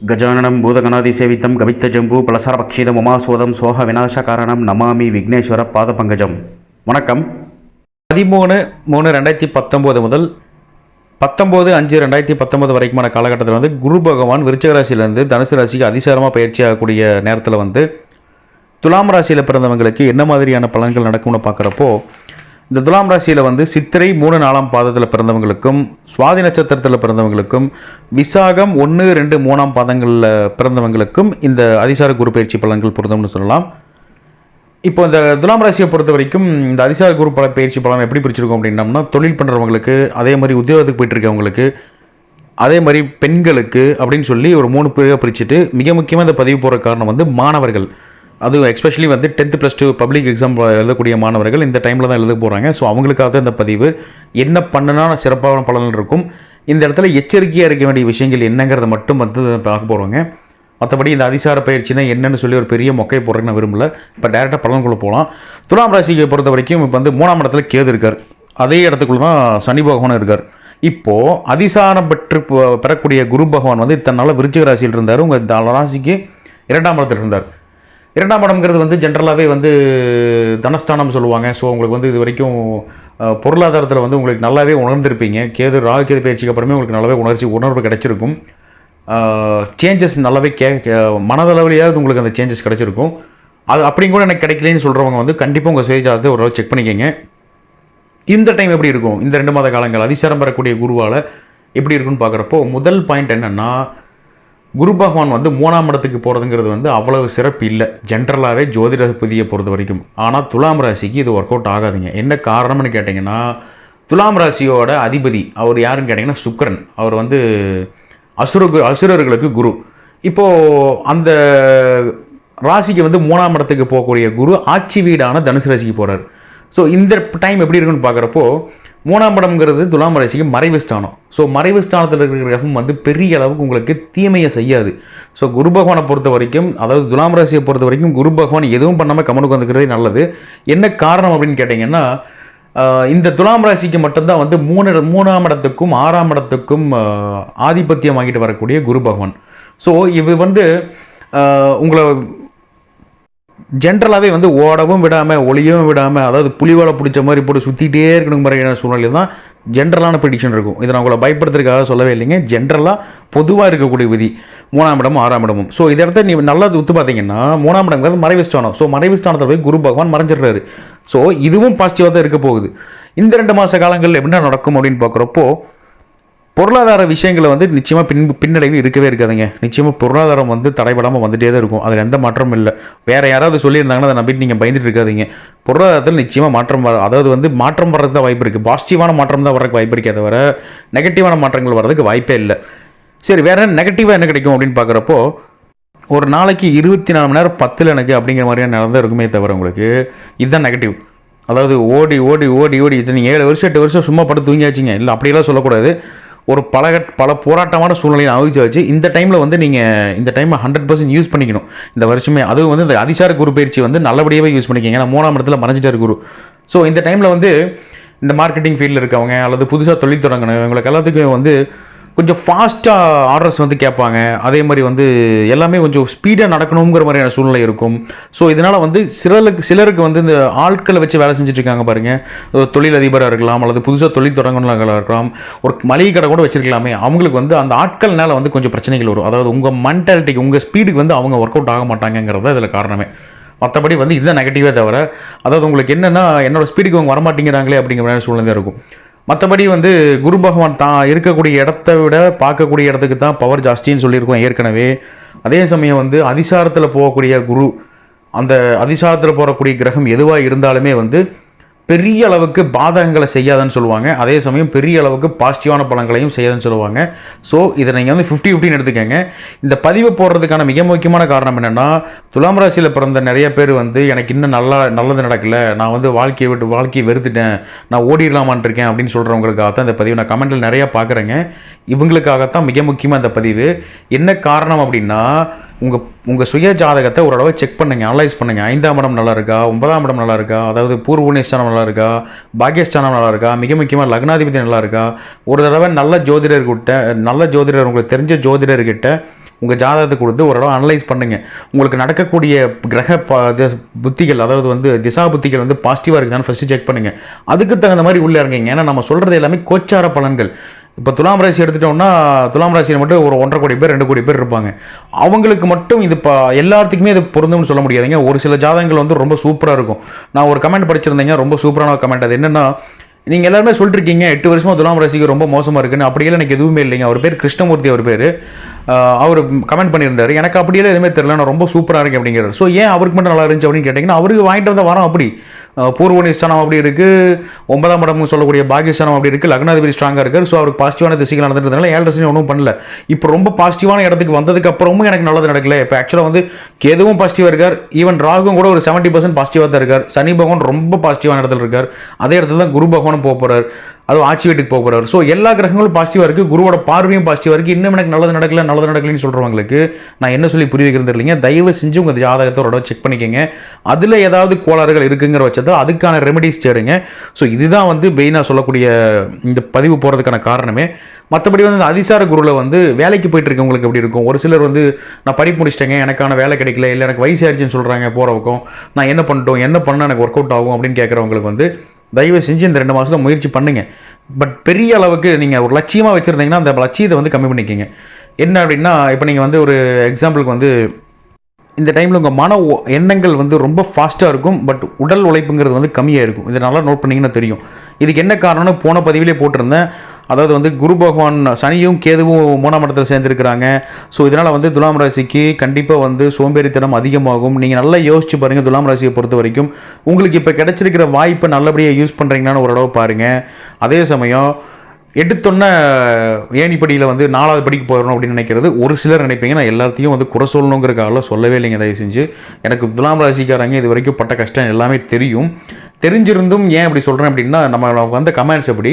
கஜானனம் பூதகணாதி சேவித்தம் கவித்த ஜம்பு பலசாரபக்ஷிதம் உமாசோதம் சோக விநாசகாரணம் நமாமி விக்னேஸ்வர பாத பங்கஜம் வணக்கம். பதிமூணு மூணு ரெண்டாயிரத்தி பத்தொம்போது முதல் பத்தொம்போது அஞ்சு ரெண்டாயிரத்தி பத்தொம்போது வரைக்குமான காலகட்டத்தில் வந்து குரு பகவான் விருச்சக ராசியிலேருந்து தனுசு ராசிக்கு அதிசாரமாக பயிற்சியக்கூடிய நேரத்தில் வந்து துலாம் ராசியில் பிறந்தவங்களுக்கு என்ன மாதிரியான பலன்கள் நடக்கும்னு பார்க்குறப்போ இந்த துலாம் ராசியில் வந்து சித்திரை மூணு நாலாம் பாதத்தில் பிறந்தவங்களுக்கும் சுவாதி நட்சத்திரத்தில் பிறந்தவங்களுக்கும் விசாகம் ஒன்று ரெண்டு மூணாம் பாதங்களில் பிறந்தவங்களுக்கும் இந்த அதிசார குரு பயிற்சி பலன்கள் பொருந்தம்னு சொல்லலாம். இப்போ இந்த துலாம் ராசியை பொறுத்த வரைக்கும் இந்த அதிசார குரு பல பயிற்சி பலன் எப்படி பிரிச்சிருக்கோம் அப்படின்னம்னா தொழில் பண்ணுறவங்களுக்கு அதே மாதிரி உத்தியோகத்துக்கு போயிட்டுருக்கவங்களுக்கு அதே மாதிரி பெண்களுக்கு அப்படின்னு சொல்லி ஒரு மூணு பேராக பிரிச்சுட்டு மிக முக்கியமாக இந்த பதிவு போகிற காரணம் வந்து மாணவர்கள். அதுவும் எஸ்பெஷலி வந்து tenth plus two public exam எழுதக்கூடிய மாணவர்கள் இந்த டைமில் தான் எழுத போகிறாங்க ஸோ அவங்களுக்காக தான் இந்த பதிவு. என்ன பண்ணுனா சிறப்பான பலன் இருக்கும். இந்த இடத்துல எச்சரிக்கையாக இருக்க வேண்டிய விஷயங்கள் என்னங்கிறத மட்டும் வந்து பார்க்க போகிறோங்க மற்றபடி இந்த அதிசார பயிற்சினா என்னன்னு சொல்லி ஒரு பெரிய மொக்கை போடுறேன்னு விரும்பல. இப்போ டேரெக்டாக பலன்குள்ளே போகலாம் துலாம் ராசியை பொறுத்த வரைக்கும் இப்போ வந்து மூணாம் இடத்துல கேது இருக்கார். அதே இடத்துக்குள்ள தான் சனி பகவானும் இருக்கார். இப்போது அதிசாரம் பெற்று பெறக்கூடிய குரு பகவான் வந்து இத்தனை நாள் விருச்சிக ராசியில் இருந்தார். உங்கள் ராசிக்கு இரண்டாம் இடத்துல இருந்தார். இரண்டாம் இடம்ங்கிறது வந்து ஜென்ரலாகவே வந்து தனஸ்தானம் சொல்லுவாங்க. ஸோ உங்களுக்கு வந்து இது வரைக்கும் பொருளாதாரத்தில் வந்து உங்களுக்கு நல்லாவே உணர்ந்திருப்பீங்க. கேது ராகு கேது பயிற்சிக்கு அப்புறமே உங்களுக்கு நல்லாவே உணர்ச்சி உணர்வு கிடைச்சிருக்கும். சேஞ்சஸ் நல்லாவே கே மனதளவுலையாவது உங்களுக்கு அந்த சேஞ்சஸ் கிடச்சிருக்கும். அது அப்படியும் கூட எனக்கு கிடைக்கலன்னு சொல்கிறவங்க வந்து கண்டிப்பாக உங்கள் சுயஜாதத்தை ஒரு செக் பண்ணிக்கோங்க. இந்த டைம் எப்படி இருக்கும்? இந்த ரெண்டு மாத காலங்கள் அதிசாரம் பெறக்கூடிய குருவால் எப்படி இருக்குன்னு பார்க்குறப்போ முதல் பாயிண்ட் என்னென்னா குரு பகவான் வந்து மூணாம் இடத்துக்கு போகிறதுங்கிறது வந்து அவ்வளவு சிறப்பு இல்லை. ஜென்ரலாகவே ஜோதிட புதியை பொறுத்த வரைக்கும். ஆனால் துலாம் ராசிக்கு இது ஒர்க் அவுட் ஆகாதுங்க. என்ன காரணம்னு கேட்டிங்கன்னா துலாம் ராசியோட அதிபதி அவர் யாருன்னு கேட்டிங்கன்னா சுக்கிரன். அவர் வந்து அசுர அசுரர்களுக்கு குரு. இப்போது அந்த ராசிக்கு வந்து மூணாம் இடத்துக்கு போகக்கூடிய குரு ஆட்சி வீடான தனுசு ராசிக்கு போகிறார் ஸோ இந்த டைம் எப்படி இருக்குன்னு பார்க்குறப்போ மூணாம் படம்ங்கிறது துலாம் ராசிக்கு மறைவு ஸ்தானம். ஸோ மறைவு ஸ்தானத்தில் இருக்கிற கிரகம் வந்து பெரிய அளவுக்கு உங்களுக்கு தீமையை செய்யாது. ஸோ குரு பகவானை பொறுத்த வரைக்கும் அதாவது துலாம் ராசியை பொறுத்த வரைக்கும் குரு பகவான் எதுவும் பண்ணாமல் கமனுக்கு வந்துக்கிறதே நல்லது. என்ன காரணம் அப்படின்னு கேட்டிங்கன்னா இந்த துலாம் ராசிக்கு மட்டும்தான் வந்து மூணு மூணாம் இடத்துக்கும் ஆறாம் இடத்துக்கும் ஆதிபத்தியம் வாங்கிட்டு வரக்கூடிய குரு பகவான். ஸோ இது வந்து உங்களை ஜென்ரலாகவே வந்து ஓடவும் விடாமல் ஒளியவும் விடாமல் அதாவது புலிவாலை பிடிச்ச மாதிரி போட்டு சுற்றிட்டே இருக்கணும் மாதிரியான சூழ்நிலை தான் ஜென்ரலான ப்ரிடிக்ஷன் இருக்கும். இதை நான் உங்களை பயப்படுத்துறதுக்காக சொல்லவே இல்லைங்க. ஜென்ரலாக பொதுவாக இருக்கக்கூடிய விதி. மூணாம் இடமும் ஆறாம் இடமும். ஸோ இதை இடத்த நீ நல்லா ஒத்து பார்த்தீங்கன்னா மூணாம் இடங்கிறது மறைவு ஸ்தானம். ஸோ மறைவு ஸ்தானத்தில் போய் குரு பகவான் மறைஞ்சிடுறாரு. ஸோ இதுவும் பாசிட்டிவாக தான் இருக்க போகுது. இந்த ரெண்டு மாத காலங்களில் என்ன நடக்கும் அப்படின்னு பார்க்குறப்போ பொருளாதார விஷயங்களை வந்து நிச்சயமாக பின் பின்னடைவு இருக்கவே இருக்காதுங்க. நிச்சயமாக பொருளாதாரம் வந்து தடைபடாமல் வந்துட்டே தான் இருக்கும். அதில் எந்த மாற்றமும் இல்லை. வேறு யாராவது சொல்லியிருந்தாங்கன்னா அதை நம்பிட்டு நீங்கள் பயந்துட்டு இருக்காதிங்க. பொருளாதாரத்தில் நிச்சயமாக மாற்றம் வர அதாவது வந்து மாற்றம் வர்றதுக்கு தான் வாய்ப்பு இருக்குது பாசிட்டிவான மாற்றம் தான் வரதுக்கு வாய்ப்பு இருக்கே தவிர நெகட்டிவான மாற்றங்கள் வர்றதுக்கு வாய்ப்பே இல்லை. சரி வேறு நெகட்டிவாக என்ன கிடைக்கும் அப்படின்னு பார்க்குறப்போ ஒரு நாளைக்கு இருபத்தி நாலு மணி நேரம் பத்தில் எனக்கு அப்படிங்கிற மாதிரியான நடந்தால் இருக்குமே தவிர உங்களுக்கு இதுதான் நெகட்டிவ். அதாவது ஓடி ஓடி ஓடி ஓடி இது நீங்கள் ஏழு வருஷம் எட்டு வருஷம் சும்மா படுத்து தூங்கியாச்சுங்க. இல்லை அப்படியெல்லாம் சொல்லக்கூடாது. ஒரு பல பல போராட்டமான சூழ்நிலையை அனுபவிச்சு வச்சு இந்த டைமில் வந்து நீங்கள் இந்த டைமை ஹண்ட்ரட் பர்சன்ட் யூஸ் பண்ணிக்கணும். இந்த வருஷமே அதுவும் வந்து இந்த அதிசார குரு பயிற்சி வந்து நல்லபடியாகவே யூஸ் பண்ணிக்கங்க. ஏன்னா மூணாம் இடத்துல மறைஞ்சிட்டார் குரு. ஸோ இந்த டைமில் வந்து இந்த மார்க்கெட்டிங் ஃபீல்டில் இருக்கவங்க அல்லது புதுசாக தொழில் தொடங்கணும் இவங்களுக்கு எல்லாத்துக்கும் வந்து கொஞ்சம் ஃபாஸ்ட்டாக ஆர்டர்ஸ் வந்து கேட்பாங்க. அதே மாதிரி வந்து எல்லாமே கொஞ்சம் ஸ்பீடாக நடக்கணுங்கிற மாதிரியான சூழ்நிலை இருக்கும். ஸோ இதனால் வந்து சிலருக்கு சிலருக்கு வந்து இந்த ஆட்களை வச்சு வேலை செஞ்சுட்ருக்காங்க இருக்காங்க பாருங்க. ஒரு தொழிலதிபராக இருக்கலாம் அல்லது புதுசாக தொழில் தொடங்கினவங்களாக இருக்கலாம். ஒரு மளிகை கடை கூட வச்சிருக்கலாமே. அவங்களுக்கு வந்து அந்த ஆட்கள்னால வந்து கொஞ்சம் பிரச்சனைகள் வரும். அதாவது உங்கள் மென்டாலிட்டிக்கு உங்கள் ஸ்பீடுக்கு வந்து அவங்க ஒர்க் அவுட் ஆக மாட்டாங்கங்கிறது தான் இதில் காரணமே. மற்றபடி வந்து இதுதான் நெகட்டிவே தவிர அதாவது உங்களுக்கு என்னென்னா என்னோடய ஸ்பீடுக்கு அவங்க வரமாட்டேங்கிறாங்களே அப்படிங்கிற மாதிரி சூழ்நிலை இருக்கும். மற்றபடி வந்து குரு பகவான் தான் இருக்கக்கூடிய இடத்த விட பார்க்கக்கூடிய இடத்துக்கு தான் பவர் ஜாஸ்தின்னு சொல்லியிருக்கோம் ஏற்கனவே. அதே சமயம் வந்து அதிசாரத்தில் போகக்கூடிய குரு அந்த அதிசாரத்தில் போகக்கூடிய கிரகம் எதுவாக இருந்தாலுமே வந்து பெரிய அளவுக்கு பாதகங்களை செய்யாதுன்னு சொல்லுவாங்க. அதே சமயம் பெரிய அளவுக்கு பாசிட்டிவான பலன்களையும் செய்யாதுன்னு சொல்லுவாங்க. ஸோ இதை நீங்கள் வந்து ஃபிஃப்டி ஃபிஃப்டின்னு எடுத்துக்கோங்க. இந்த பதிவு போடுறதுக்கான மிக முக்கியமான காரணம் என்னென்னா துலாம் ராசியில் பிறந்த நிறைய பேர் வந்து எனக்கு இன்னும் நல்லா நல்லது நடக்கல. நான் வந்து வாழ்க்கையை விட்டு வாழ்க்கையை வெறுத்துட்டேன். நான் ஓடிடலாமான் இருக்கேன் அப்படின்னு சொல்கிறவங்களுக்காக தான் இந்த பதிவு. நான் கமெண்ட்டில் நிறையா பார்க்குறேங்க. இவங்களுக்காகத்தான் மிக முக்கியமாக இந்த பதிவு. என்ன காரணம் அப்படின்னா உங்கள் உங்கள் சுய ஜாதகத்தை ஒரு தடவை செக் பண்ணுங்கள் அனலைஸ் பண்ணுங்கள் ஐந்தாம் இடம் நல்லா இருக்கா ஒன்பதாம் இடம் நல்லா இருக்கா அதாவது பூர்வபுண்ணியஸ்தானம் நல்லா இருக்கா பாக்கியஸ்தானம் நல்லா இருக்கா மிக முக்கியமாக லக்னாதிபதி நல்லா இருக்கா ஒரு தடவை நல்ல ஜோதிடர்கிட்ட நல்ல ஜோதிடர் உங்களுக்கு தெரிஞ்ச ஜோதிடர்கிட்ட உங்கள் ஜாதகத்தை கொடுத்து ஒரு அனலைஸ் பண்ணுங்கள் உங்களுக்கு நடக்கக்கூடிய கிரக புத்திகள் அதாவது வந்து திசா புத்திகள் வந்து பாசிட்டிவாக இருக்குதான்னு ஃபஸ்ட்டு செக் பண்ணுங்கள் அதுக்கு தகுந்த மாதிரி உள்ளே இறங்குங்க. ஏன்னா நம்ம சொல்கிறது எல்லாமே கோச்சார பலன்கள். இப்போ துலாம் ராசி எடுத்துட்டோம்னா துலாம் ராசியில் மட்டும் ஒரு ஒன்றரை கோடி பேர் ரெண்டு கோடி பேர் இருப்பாங்க. அவங்களுக்கு மட்டும் இது இப்போ எல்லாத்துக்குமே இது பொருந்தும்னு சொல்ல முடியாதுங்க. ஒரு சில ஜாதகங்கள் வந்து ரொம்ப சூப்பராக இருக்கும். நான் ஒரு கமெண்ட் படிச்சிருந்தேங்க ரொம்ப சூப்பரான கமெண்ட் அது என்னென்னா நீங்கள் எல்லாருமே சொல்லிட்டுருக்கீங்க எட்டு வருஷமாக துலாம் ராசிக்கு ரொம்ப மோசமாக இருக்குன்னு. அப்படியெல்லாம் எனக்கு எதுவுமே இல்லைங்க. அவர் பேர் கிருஷ்ணமூர்த்தி அவர் பேர். அவர் கமெண்ட் பண்ணியிருந்தாரு. எனக்கு அப்படியெல்லாம் எதுவுமே தெரியல. நான் ரொம்ப சூப்பராக இருக்கேன் அப்படிங்கிறார். ஸோ ஏன் அவருக்கு மட்டும் நல்லா இருந்துச்சு அப்படின்னு கேட்டிங்கன்னா அவருக்கு வாங்கிட்டு வந்த வரோம் அப்படி. பூர்வனிஸ்தானம் அப்படி இருக்குது ஒன்பதாம் இடம் சொல்லக்கூடிய பாகிஸ்தானம் அப்படி இருக்குது லக்னாதிபதி ஸ்ட்ராங்காக இருக்கார். ஸோ அவருக்கு பாசிட்டிவான திசைகள் நடந்துருந்தனால ஏழு ரசனி ஒன்றும் பண்ணல. இப்போ ரொம்ப பாசிட்டிவான இடத்துக்கு வந்ததுக்கு அப்புறமும் எனக்கு நல்லது நடக்கல. இப்போ ஆக்சுவலாக வந்து கேதுவும் பாசிட்டிவாக இருக்கார். ஈவன் ராகும் கூட ஒரு செவன்ட்டி பர்சன்ட் பாசிட்டிவாக தான் இருக்கார். சனி பகவான் ரொம்ப பாசிட்டிவான இடத்துல இருக்கார். அதே இடத்துல தான் குரு பகவானும் போக போகிறார் அதுவும் ஆட்சி வீட்டுக்கு போக போகிறார் ஸோ எல்லா கிரகங்களும் பாசிட்டிவாக இருக்குது குருவோட பார்வையும் பாசிட்டிவாக இருக்குது இன்னும் எனக்கு நல்லது நடக்கல நல்லது நடக்கலன்னு சொல்கிறவங்களுக்கு நான் என்ன சொல்லி புரிய வைக்கிறது இல்லைங்க தயவு செஞ்சு உங்கள் ஜாதகத்தை ஒரு செக் பண்ணிக்கோங்க. அதில் ஏதாவது கோளாறுகள் இருக்குங்கிற பட்சத்தில் அதுக்கான ரெமெடிஸ் தேடுங்க. ஸோ இதுதான் வந்து மெயினாக சொல்லக்கூடிய இந்த பதிவு போகிறதுக்கான காரணமே. மற்றபடி வந்து இந்த அதிசார குருவில் வந்து வேலைக்கு போயிட்டு இருக்கவங்களுக்கு எப்படி இருக்கும்? ஒரு சிலர் வந்து நான் படிப்பு முடிச்சிட்டேங்க. எனக்கான வேலை கிடைக்கல. இல்லை எனக்கு வயசு ஆயிடுச்சுன்னு சொல்கிறாங்க போகிறவக்கும் நான் என்ன பண்ணிட்டோம்? என்ன பண்ணால் எனக்கு ஒர்க் அவுட் ஆகும்? அப்படின்னு கேட்குறவங்களுக்கு வந்து தயவு செஞ்சு இந்த ரெண்டு மாதத்தில் முயற்சி பண்ணுங்கள் பட் பெரிய அளவுக்கு நீங்கள் ஒரு லட்சியமாக வச்சுருந்தீங்கன்னா அந்த லட்சியத்தை வந்து கம்மி பண்ணிக்கிங்க. என்ன அப்படின்னா இப்போ நீங்கள் வந்து ஒரு எக்ஸாம்பிளுக்கு வந்து இந்த டைமில் உங்கள் மன ஓ- எண்ணங்கள் வந்து ரொம்ப ஃபாஸ்ட்டாக இருக்கும் பட் உடல் உழைப்புங்கிறது வந்து கம்மியாக இருக்கும். இதை நல்லா நோட் பண்ணிங்கன்னா தெரியும். இதுக்கு என்ன காரணம்னு போன பதிவிலே போட்டிருந்தேன். அதாவது வந்து குரு பகவான் சனியும் கேதுவும் மூணாம் இடத்துல சேர்ந்துருக்கிறாங்க. ஸோ இதனால் வந்து துலாம் ராசிக்கு கண்டிப்பாக வந்து சோம்பேறித்தனம் அதிகமாகும். நீங்கள் நல்லா யோசிச்சு பாருங்கள் துலாம் ராசியை பொறுத்த வரைக்கும். உங்களுக்கு இப்போ கிடைச்சிருக்கிற வாய்ப்பை நல்லபடியாக யூஸ் பண்ணுறீங்களான்னு ஒரு பாருங்கள் அதே சமயம் எடுத்தொன்ன ஏணிப்படியில் வந்து நாலாவது படிக்கு போயிடணும் அப்படின்னு நினைக்கிறது ஒரு சிலர் நினைப்பீங்க. நான் எல்லாத்தையும் வந்து குறை சொல்லணுங்கிறக்காக சொல்லவே இல்லைங்க தயவு செஞ்சு. எனக்கு துலாம் ராசிக்காரங்க இது வரைக்கும் பட்ட கஷ்டம் எல்லாமே தெரியும். தெரிஞ்சிருந்தும் ஏன் அப்படி சொல்கிறேன் அப்படின்னா நம்ம வந்த கமெண்ட்ஸ் எப்படி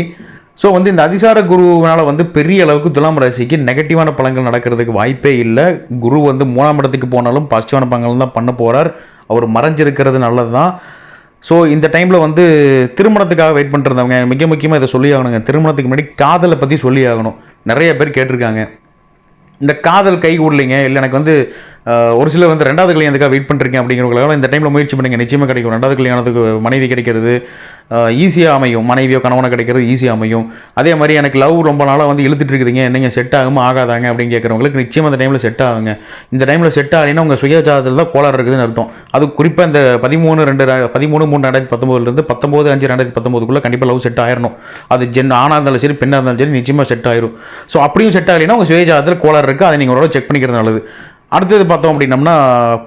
ஸோ வந்து இந்த அதிசார குருவினால் வந்து பெரிய அளவுக்கு துலாம் ராசிக்கு நெகட்டிவான பலன்கள் நடக்கிறதுக்கு வாய்ப்பே இல்லை. குரு வந்து மூணாம் இடத்துக்கு போனாலும் பாசிட்டிவான பலன்கள் தான் பண்ண போகிறார் அவர் மறைஞ்சிருக்கிறது நல்லது தான் ஸோ இந்த டைமில் வந்து திருமணத்துக்காக வெயிட் பண்ணுறவங்க மிக முக்கியமாக இதை சொல்லி ஆகணுங்க. திருமணத்துக்கு முன்னாடி காதலை பற்றி சொல்லி ஆகணும். நிறைய பேர் கேட்டிருக்காங்க. இந்த காதல் கை கூடலைங்க இல்லை எனக்கு வந்து ஒரு சிலர் வந்து ரெண்டாவது கல்யாணத்துக்காக வெயிட் பண்ணுறீங்க அப்படிங்கிறவங்களால இந்த டைமில் முயற்சி பண்ணுங்கள் நிச்சயமாக கிடைக்கும். ரெண்டாவது கல்யாணத்துக்கு மனைவி கிடைக்கிறது. ஈஸியாக அமையும். மனைவியோ கணவனை கிடைக்கிறது ஈஸியாக அமையும். அதே மாதிரி எனக்கு லவ் ரொம்ப நாளாக வந்து இழுத்துட்டு இருக்குதுங்க. என்னங்க செட் ஆகுமா ஆகாதாங்க அப்படின்னு கேட்குறவங்களுக்கு நிச்சயம் அந்த டைமில் செட் ஆகுங்க. இந்த டைமில் செட் ஆகலைன்னா உங்கள் சுயஜாதத்தில் தான் கோளாறு இருக்குதுன்னு அர்த்தம். அது குறிப்பாக இந்த பதிமூணு ரெண்டு பதிமூணு மூணு ரெண்டாயிரத்தி பத்தொம்போதுலேருந்து பத்தொம்போது அஞ்சு ரெண்டாயிரத்தி பத்தொம்போதுக்குள்ளே கண்டிப்பாக லவ் செட் ஆயிரணும். அது ஜென் ஆணாக இருந்தாலும் சரி பெண்ணாக இருந்தாலும் சரி நிச்சயமாக செட் ஆயிரும். ஸோ அப்படியும் செட் ஆகலைன்னா உங்கள் சுயஜாதத்தில் கோளாறு இருக்குது அதை நீங்கள் ஓரளவு செக் பண்ணிக்கிறது நல்லது. அடுத்தது பார்த்தோம் அப்படின்னம்னா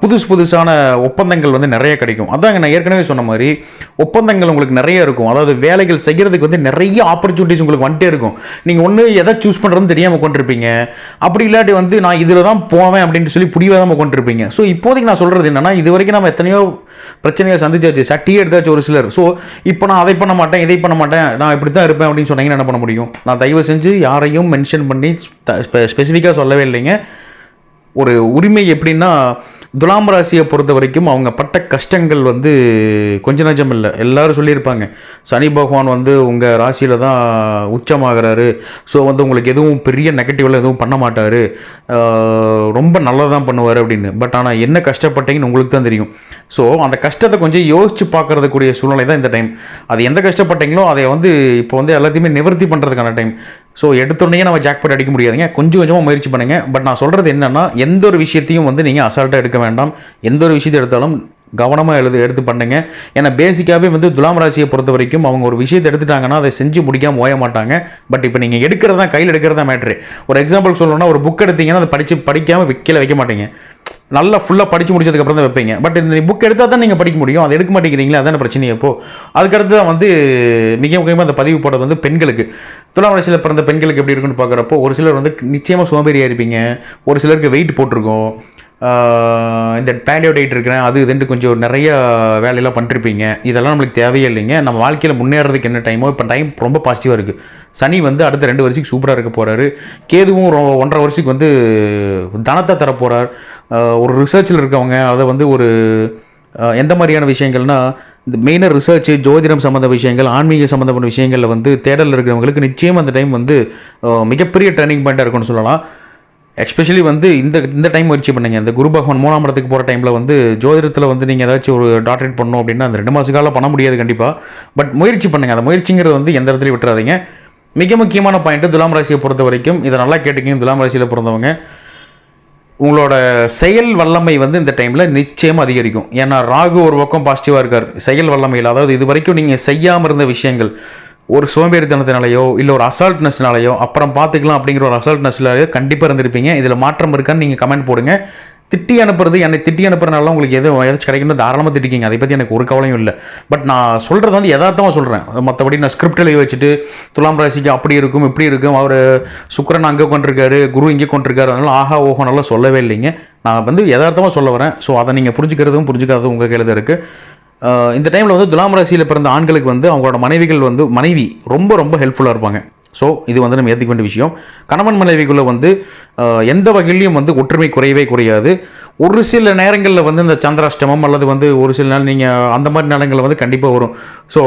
புதுசு புதுசான ஒப்பந்தங்கள் வந்து நிறைய கிடைக்கும். அதாங்க நான் ஏற்கனவே சொன்ன மாதிரி ஒப்பந்தங்கள் உங்களுக்கு நிறைய இருக்கும். அதாவது வேலைகள் செய்கிறதுக்கு வந்து நிறைய ஆப்பர்ச்சுனிட்டிஸ் உங்களுக்கு வந்துட்டே இருக்கும். நீங்கள் ஒன்று எதை சூஸ் பண்ணுறதுன்னு தெரியாமல் கொண்டிருப்பீங்க அப்படி இல்லாட்டி வந்து நான் இதில் தான் போவேன் அப்படின்னு சொல்லி புடிவாதமாக கொண்டிருப்பீங்க ஸோ இப்போதைக்கு நான் சொல்கிறது என்னென்னா இது வரைக்கும் நம்ம எத்தனையோ பிரச்சனையை சந்திச்சாச்சு. சட்டியே எடுத்தாச்சு ஒரு சிலர். ஸோ இப்போ நான் அதை பண்ண மாட்டேன் இதை பண்ண மாட்டேன். நான் இப்படி தான் இருப்பேன் அப்படின்னு சொன்னீங்கன்னா என்ன பண்ண முடியும்? நான் தயவு செஞ்சு யாரையும் மென்ஷன் பண்ணி ஸ்பெசிஃபிக்காக சொல்லவே இல்லைங்க. ஒரு உரிமை எப்படின்னா துலாம் ராசியை பொறுத்த வரைக்கும் அவங்க பட்ட கஷ்டங்கள் வந்து கொஞ்ச நஞ்சம் இல்லை. எல்லாரும் சொல்லியிருப்பாங்க. சனி பகவான் வந்து உங்கள் ராசியில் தான் உச்சமாகிறாரு. ஸோ வந்து உங்களுக்கு எதுவும் பெரிய நெகட்டிவ்ல எதுவும் பண்ண மாட்டார். ரொம்ப நல்லதான் பண்ணுவார் அப்படின்னு. பட் ஆனால் என்ன கஷ்டப்பட்டீங்கன்னு உங்களுக்கு தான் தெரியும். ஸோ அந்த கஷ்டத்தை கொஞ்சம் யோசிச்சு பார்க்கறதுக்கூடிய சூழ்நிலை தான் இந்த டைம் அது எந்த கஷ்டப்பட்டீங்களோ அதை வந்து இப்போ வந்து எல்லாத்தையுமே நிவர்த்தி பண்ணுறதுக்கான டைம் ஸோ எடுத்தோடனே நம்ம ஜாக்பாட் அடிக்க முடியாதுங்க. கொஞ்சம் கொஞ்சமாக முயற்சி பண்ணுங்க. பட் நான் சொல்கிறது என்னென்னா எந்த ஒரு விஷயத்தையும் வந்து நீங்கள் அசால்ட்டாக எடுக்க வேண்டாம். எந்த ஒரு விஷயத்தை எடுத்தாலும் கவனமாக எழுது எடுத்து பண்ணுங்க. ஏன்னா பேசிக்காகவே வந்து துலாம் ராசியை பொறுத்த வரைக்கும் அவங்க ஒரு விஷயத்தை எடுத்துட்டாங்கன்னா அதை செஞ்சு முடிக்காம ஓய மாட்டாங்க. பட் இப்போ நீங்கள் எடுக்கிறதா கையில் எடுக்கிறதா மேட்ரு ஒரு எக்ஸாம்பிள் சொல்லணும்னா ஒரு புக் எடுத்தீங்கன்னா அதை படித்து படிக்காமல் கீழே வைக்க மாட்டீங்க. நல்லா ஃபுல்லாக படித்து முடிச்சதுக்கப்புறம் தான் வைப்பீங்க. பட் இந்த புக் எடுத்தால் தான் நீங்கள் படிக்க முடியும். அதை எடுக்க மாட்டேங்கிறீங்களா அதான பிரச்சனை இப்போ. அதுக்கடுத்து தான் வந்து மிக முக்கியமாக அந்த பதிவு போடுறது வந்து பெண்களுக்கு. துலாம் ராசியில் பிறந்த பெண்களுக்கு எப்படி இருக்குன்னு பார்க்குறப்போ ஒரு சிலர் வந்து நிச்சயமாக சோம்பேறியாக இருப்பீங்க. ஒரு சிலருக்கு வெயிட் போட்டிருக்கோம். இந்த பேலியோ டேட் இருக்கிறேன் அது இதுன்ட்டு கொஞ்சம் நிறைய வேலையெல்லாம் பண்ணிருப்பீங்க. இதெல்லாம் நம்மளுக்கு தேவையே இல்லைங்க. நம்ம வாழ்க்கையில் முன்னேறதுக்கு என்ன டைமோ இப்போ டைம் ரொம்ப பாசிட்டிவாக இருக்குது சனி வந்து அடுத்த ரெண்டு வருஷத்துக்கு சூப்பராக இருக்க போகிறாரு கேதுவும் ரொ- ஒன்றரை வருஷத்துக்கு வந்து தனத்தை தரப்போகிறார் ஒரு ரிசர்ச்சில் இருக்கவங்க அதை வந்து ஒரு எந்த மாதிரியான விஷயங்கள்னா இந்த மெயினாக ரிசர்ச் ஜோதிடம் சம்மந்த விஷயங்கள் ஆன்மீக சம்மந்தப்பட்ட விஷயங்களில் வந்து தேடல் இருக்கிறவங்களுக்கு நிச்சயம் அந்த டைம் வந்து மிகப்பெரிய டர்னிங் பாயிண்ட்டாக இருக்கும்னு சொல்லலாம். எஸ்பெஷலி வந்து இந்த இந்த டைம் முயற்சி பண்ணுங்க. இந்த குரு பகவான் மூணாம் இடத்துக்கு போகிற டைமில் வந்து ஜோதிடத்தில் வந்து நீங்கள் ஏதாச்சும் ஒரு டாக்டரேட் பண்ணணும் அப்படின்னா அந்த ரெண்டு மாத காலம் பண்ண முடியாது கண்டிப்பாக பட் முயற்சி பண்ணுங்கள் அந்த முயற்சிங்கிறது வந்து எந்த இடத்துலையும் விட்டுறாதீங்க. மிக முக்கியமான பாயிண்ட்டு துலாம் ராசியை பொறுத்த வரைக்கும் இதை நல்லா கேட்டுக்கிங்க. துலாம் ராசியில் பிறந்தவங்க உங்களோட செயல் வல்லமை வந்து இந்த டைமில் நிச்சயமாக அதிகரிக்கும். ஏன்னா ராகு ஒரு பக்கம் பாசிட்டிவாக இருக்கார். செயல் வல்லமையில் அதாவது இது வரைக்கும் நீங்கள் செய்யாமல் இருந்த விஷயங்கள் ஒரு சோம்பேறித்தனத்தினாலேயோ இல்லை ஒரு அசால்ட்னஸ்னாலேயோ அப்புறம் பார்த்துக்கலாம் அப்படிங்கிற ஒரு அசால்ட்னஸ்னாலேயோ கண்டிப்பாக இருந்திருப்பீங்க. இதில் மாற்றம் இருக்கான்னு நீங்கள் கமெண்ட் போடுங்க. திட்டி அனுப்புறது என்னை திட்டி அனுப்புறதுனால உங்களுக்கு எது ஏதாச்சும் கிடைக்கணும் தாராளமாக திட்டிக்கிங்க. அதை பற்றி எனக்கு ஒரு கவலையும் இல்லை. பட் நான் சொல்கிறது வந்து யதார்த்தமாக சொல்கிறேன் மற்றபடி நான் ஸ்கிரிப்ட் எழுதி வச்சுட்டு துலாம் ராசிக்கு அப்படி இருக்கும் இப்படி இருக்கும் அவர் சுக்கரன் அங்கே கொண்டிருக்காரு குரு இங்கே கொண்டிருக்காரு அதனால ஆஹா ஓஹோ நல்லா சொல்லவே இல்லைங்க. நான் வந்து யதார்த்தமாக சொல்ல வரேன். ஸோ அதை நீங்கள் புரிஞ்சுக்கிறதும் புரிஞ்சுக்காததும் உங்கள் கையில் தான் இருக்குது இந்த டைமில் வந்து துலாம் ராசியில் பிறந்த ஆண்களுக்கு வந்து அவங்களோட மனைவிகள் வந்து மனைவி ரொம்ப ரொம்ப ஹெல்ப்ஃபுல்லாக இருப்பாங்க. ஸோ இது வந்து நம்ம ஏற்றுக்க வேண்டிய விஷயம். கணவன் மனைவிக்குள்ளே வந்து எந்த வகையிலையும் வந்து ஒற்றுமை குறையவே குறையாது. ஒரு சில நேரங்களில் வந்து இந்த சந்திராஷ்டமம் அல்லது வந்து ஒரு சில நாள் நீங்கள் அந்த மாதிரி நேரங்களில் வந்து கண்டிப்பாக வரும். ஸோ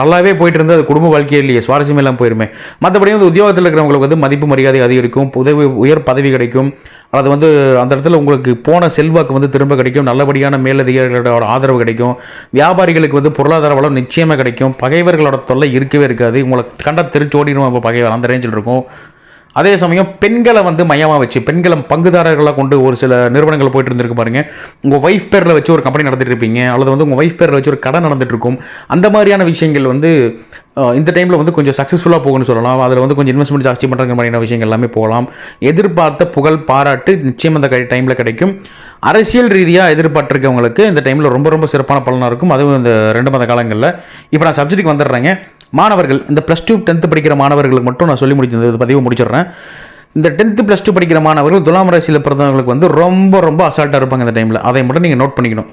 நல்லாவே போயிட்டு இருந்தால் அது குடும்ப வாழ்க்கையிலேயே சுவாரஸ்யம் எல்லாம் போயிருமே. மற்றபடி வந்து உத்தியோகத்தில் இருக்கிறவங்களுக்கு வந்து மதிப்பு மரியாதை அதிகரிக்கும் உதவி உயர் பதவி கிடைக்கும். அல்லது வந்து அந்த இடத்துல உங்களுக்கு போன செல்வாக்கு வந்து திரும்ப கிடைக்கும். நல்லபடியான மேலதிகாரிகளோட ஆதரவு கிடைக்கும். வியாபாரிகளுக்கு வந்து பொருளாதார வளம் நிச்சயமாக கிடைக்கும். பகைவர்களோட தொல்லை இருக்கவே இருக்காது. உங்களை கண்ட திருச்சோடிடும் இப்போ பகைவர் அந்த ரேஞ்சில் இருக்கும். அதே சமயம் பெண்களை வந்து மையமாக வச்சு பெண்களை பங்குதாரர்களாக கொண்டு ஒரு சில நிறுவனங்கள் போயிட்டு இருந்திருக்கு பாருங்க. உங்கள் ஒய்ஃப் பேரில் வச்சு ஒரு கம்பெனி நடத்திட்டு இருப்பீங்க. அல்லது வந்து உங்கள் ஒய்ஃப் பேரில் வச்சு ஒரு கடை நடந்துட்டு இருக்கும். அந்த மாதிரியான விஷயங்கள் வந்து இந்த டைமில் வந்து கொஞ்சம் சக்ஸஸ்ஃபுல்லாக போகும்னு சொல்லலாம். அதில் வந்து கொஞ்சம் இன்வெஸ்ட்மெண்ட் ஜாஸ்தி பண்ணுற மாதிரியான விஷயங்கள் எல்லாமே போகலாம். எதிர்பார்த்த புகழ் பாராட்டு நிச்சயம் அந்த டைமில் கிடைக்கும். அரசியல் ரீதியாக எதிர்பார்த்துருக்கவங்களுக்கு இந்த டைமில் ரொம்ப ரொம்ப சிறப்பான பலனாக இருக்கும். அதுவும் இந்த ரெண்டு மாத காலங்களில். இப்போ நான் சப்ஜெக்ட்டுக்கு வந்துடுறேங்க. மாணவர்கள் இந்த ப்ளஸ் டூ டென்த்து படிக்கிற மாணவர்களுக்கு மட்டும் நான் சொல்லி முடிச்சு பதிவு முடிச்சிடுறேன். இந்த டென்த்து ப்ளஸ் டூ படிக்கிற மாணவர்கள் துலாம் ராசியில் பிறந்தவங்களுக்கு வந்து ரொம்ப ரொம்ப அசால்ட்டாக இருப்பாங்க இந்த டைமில் அதை மட்டும் நீங்கள் நோட் பண்ணிக்கணும்.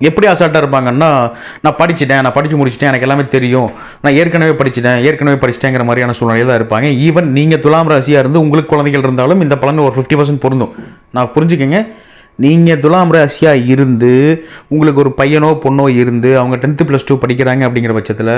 எப்படி அசால்ட்டாக இருப்பாங்கன்னா நான் படிச்சிட்டேன் நான் படித்து முடிச்சிட்டேன் எனக்கு எல்லாமே தெரியும். நான் ஏற்கனவே படிச்சிட்டேன் ஏற்கனவே படிச்சிட்டேங்கிற மாதிரியான சூழ்நிலையில் தான் இருப்பாங்க. ஈவன் நீங்கள் துலாம் ராசியாக இருந்து உங்களுக்கு குழந்தைகள் இருந்தாலும் இந்த பலன் ஒரு ஃபிஃப்டி பர்சன்ட் பொருந்தும். நான் புரிஞ்சுக்கங்க. நீங்கள் துலாம் ராசியாக இருந்து உங்களுக்கு ஒரு பையனோ பொண்ணோ இருந்து அவங்க டென்த்து ப்ளஸ் டூ படிக்கிறாங்க அப்படிங்கிற பட்சத்தில்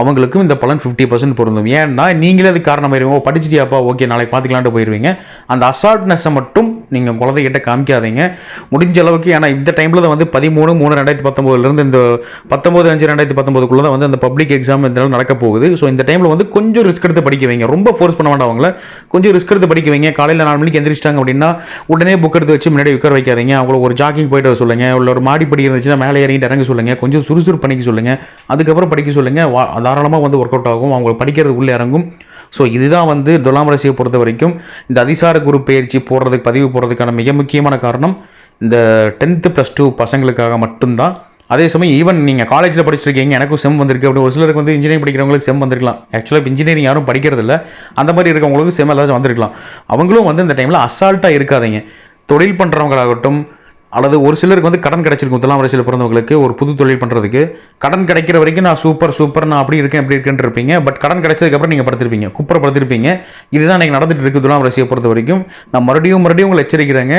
அவங்களுக்கும் இந்த பலன் ஃபிஃப்டி பர்சன்ட் பொருந்தும். ஏன்னா நீங்களே அது காரணமாயிருவோம் ஓ படிச்சிட்டியாப்பா? ஓகே நாளைக்கு பார்த்துக்கலான்ட்டு போயிடுவீங்க அந்த அசால்ட்னஸை மட்டும் நீங்கள் குழந்தைகிட்ட காமிக்காதீங்க. முடிஞ்ச அளவுக்கு ஏன்னா இந்த டைமில் தான் வந்து பதிமூணு மூணு ரெண்டாயிரத்தி பத்தொம்போதுலேருந்து இந்த பத்தொம்போது அஞ்சு ரெண்டாயிரத்தி பத்தொம்போதுக்குள்ளே தான் வந்து அந்த பப்ளிக் எக்ஸாம் இந்த நடக்க போகுது. ஸோ இந்த டைமில் வந்து கொஞ்சம் ரிஸ்க் எடுத்து படிக்க வைங்க. ரொம்ப ஃபோர்ஸ் பண்ண வேண்டாம் அவங்கள. கொஞ்சம் ரிஸ்க் எடுத்து படிக்க வைங்க. காலையில் நாலு மணிக்கு எந்திரிச்சிட்டாங்க அப்படின்னா உடனே புக் எடுத்து வச்சு முன்னாடி உட்கார வைக்காதீங்க. அவங்கள ஒரு ஜாக்கிங் போயிட்டு வர சொல்லுங்கள் உள்ள ஒரு மாடிப்படி இருந்துச்சுன்னா மேலே இறங்கிட்டு இறங்க சொல்லுங்கள் கொஞ்சம் சுறுசுறு பண்ணிக்க சொல்லுங்கள் அதுக்கப்புறம் படிக்க சொல்லுங்கள் வா- தாராளமாக வந்து ஒர்க் அவுட் ஆகும். அவங்க படிக்கிறது உள்ளே இறங்கும். ஸோ இதுதான் வந்து துலாம் ராசியை பொறுத்த வரைக்கும் இந்த அதிசார குரு பயிற்சி போடுறதுக்கு பதிவு போடுறதுக்கான மிக முக்கியமான காரணம் இந்த டென்த்து ப்ளஸ் டூ பசங்களுக்காக மட்டும்தான். அதே சமயம் ஈவன் நீங்கள் காலேஜில் படிச்சிருக்கீங்க எனக்கும் செம் வந்திருக்கு அப்படி ஒரு சிலருக்கு வந்து இன்ஜினியரிங் படிக்கிறவங்களுக்கு செம் வந்திருக்கலாம். ஆக்சுவலாக இன்ஜினியரிங் யாரும் படிக்கிறதில்ல. அந்த மாதிரி இருக்கவங்களுக்கு செம் ஏதாச்சும் வந்திருக்கலாம். அவங்களும் வந்து இந்த டைமில் அசால்ட்டாக இருக்காதீங்க. தொழில் பண்ணுறவங்களாகட்டும் அல்லது ஒரு சிலருக்கு வந்து கடன் கிடைச்சிருக்கும். துலாம் வரிசையில் பிறந்தவங்களுக்கு ஒரு புது தொழில் பண்ணுறதுக்கு கடன் கிடைக்கிற வரைக்கும் நான் சூப்பர் சூப்பர் நான் அப்படி இருக்கேன் இப்படி இருக்கேன் இருப்பீங்க. பட் கடன் கிடைச்சதுக்கப்புறம் நீங்கள் படுத்திருப்பீங்க குப்பரை படுத்திருப்பீங்க இதுதான் எனக்கு நடந்துட்டு இருக்கு துலாம் ராசியை பொறுத்த வரைக்கும். நான் மறுபடியும் மறுபடியும் உங்களை எச்சரிக்கிறேங்க.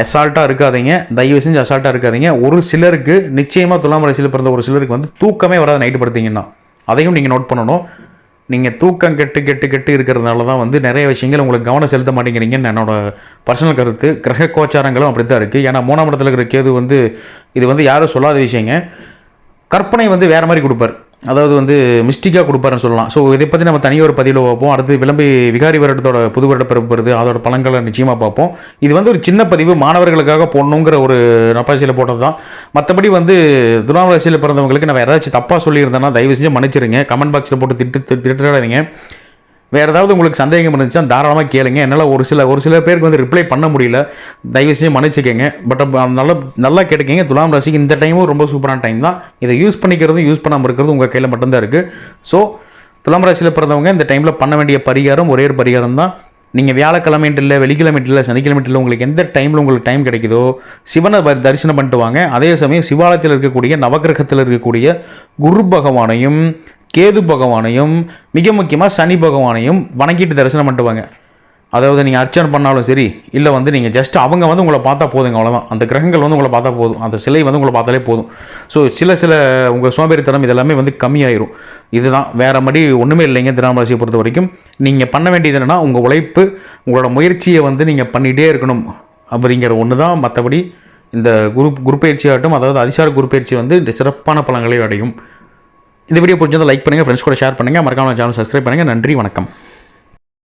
அசால்ட்டாக இருக்காதீங்க. தயவு செஞ்சு அசால்ட்டாக இருக்காதீங்க. ஒரு சிலருக்கு நிச்சயமாக துலாம் ராசியில் பிறந்த ஒரு சிலருக்கு வந்து தூக்கமே வராது நைட்டு படுத்தீங்கன்னா அதையும் நீங்கள் நோட் பண்ணணும். நீங்கள் தூக்கம் கெட்டு கெட்டு கெட்டு இருக்கிறதுனால தான் வந்து நிறைய விஷயங்கள் உங்களுக்கு கவனம் செலுத்த மாட்டேங்கிறீங்கன்னு என்னோட பர்சனல் கருத்து. கிரக கோச்சாரங்களும் அப்படி தான் இருக்குது ஏன்னா மூணாம் இடத்துல இருக்கிற கேது வந்து இது வந்து யாரும் சொல்லாத விஷயங்க. கற்பனை வந்து வேறு மாதிரி கொடுப்பார். அதாவது வந்து மிஸ்டிக்காக கொடுப்பாருன்னு சொல்லலாம். ஸோ இதை பற்றி நம்ம தனியாக ஒரு பதிவில் பார்ப்போம். அடுத்து விளம்பி விகாரி வருடத்தோட புது வருட பிறப்பு வருது. அதோட பழங்களை நிச்சயமாக பார்ப்போம். இது வந்து ஒரு சின்ன பதிவு. மாணவர்களுக்காக போடணுங்கிற ஒரு நப்பாசியில் போட்டது தான். மற்றபடி வந்து துலாம் ராசியில் பிறந்தவங்களுக்கு நான் வேறு ஏதாச்சும் தப்பாக சொல்லியிருந்தேன்னா தயவு செஞ்சு மன்னிச்சிருங்க. கமெண்ட் பாக்ஸில் போட்டு திட்டு திட்டுறாதீங்க. வேறு ஏதாவது உங்களுக்கு சந்தேகம் இருந்துச்சுன்னா தாராளமாக கேளுங்க. என்னால் ஒரு சில ஒரு சில பேருக்கு வந்து ரிப்ளை பண்ண முடியல. தயவு செஞ்சு மன்னிச்சுக்கங்க பட் uh, நல்லா நல்லா கேட்டுக்கங்க. துலாம் ராசிக்கு இந்த டைமும் ரொம்ப சூப்பரான டைம் தான். இதை யூஸ் பண்ணிக்கிறதும் யூஸ் பண்ணாமல் இருக்கிறது உங்கள் கையில் மட்டும்தான் இருக்குது ஸோ துலாம் ராசியில் பிறந்தவங்க இந்த டைமில் பண்ண வேண்டிய பரிகாரம் ஒரே ஒரு பரிகாரம் தான். நீங்கள் வியாழக்கிழமைட்டு இல்லை வெள்ளிக்கிழமைட்டு இல்லை சனிக்கிழமைட்டு இல்லை உங்களுக்கு எந்த டைமில் உங்களுக்கு டைம் கிடைக்குதோ சிவனை தரிசனம் பண்ணிட்டு வாங்க. அதே சமயம் சிவாலயத்தில் இருக்கக்கூடிய நவக்கிரகத்தில் இருக்கக்கூடிய குரு பகவானையும் கேது பகவானையும் மிக முக்கியமாக சனி பகவானையும் வணங்கிட்டு தரிசனம் பண்ணிட்டுவாங்க. அதாவது நீங்கள் அர்ச்சனை பண்ணாலும் சரி இல்லை வந்து நீங்கள் ஜஸ்ட் அவங்க வந்து உங்களை பார்த்தா போதுங்க அவ்வளோதான் அந்த கிரகங்கள் வந்து உங்களை பார்த்தா போதும். அந்த சிலை வந்து உங்களை பார்த்தாலே போதும். ஸோ சில சில உங்கள் சோம்பேறித்தனம் இதெல்லாமே வந்து கம்மியாயிரும். இதுதான். வேறு மாதிரி ஒன்றுமே இல்லைங்க திராம பொறுத்த வரைக்கும். நீங்கள் பண்ண வேண்டியது என்னென்னா உங்கள் உழைப்பு உங்களோட முயற்சியை வந்து நீங்கள் பண்ணிகிட்டே இருக்கணும். அப்படிங்கிற ஒன்று தான் மற்றபடி இந்த குரு குரு பயிற்சி ஆகட்டும் அதாவது அதிசார குரு பயிற்சி வந்து சிறப்பான பலன்களை அடையும். இந்த வீடியோ பிடிச்சதை லைக் பண்ணுங்கள் ஃப்ரெண்ட்ஸ் கூட ஷேர் பண்ணுங்கள் மறக்காமல் சேனல் சப்ஸ்கிரைப் பண்ணுங்கள் நன்றி வணக்கம்.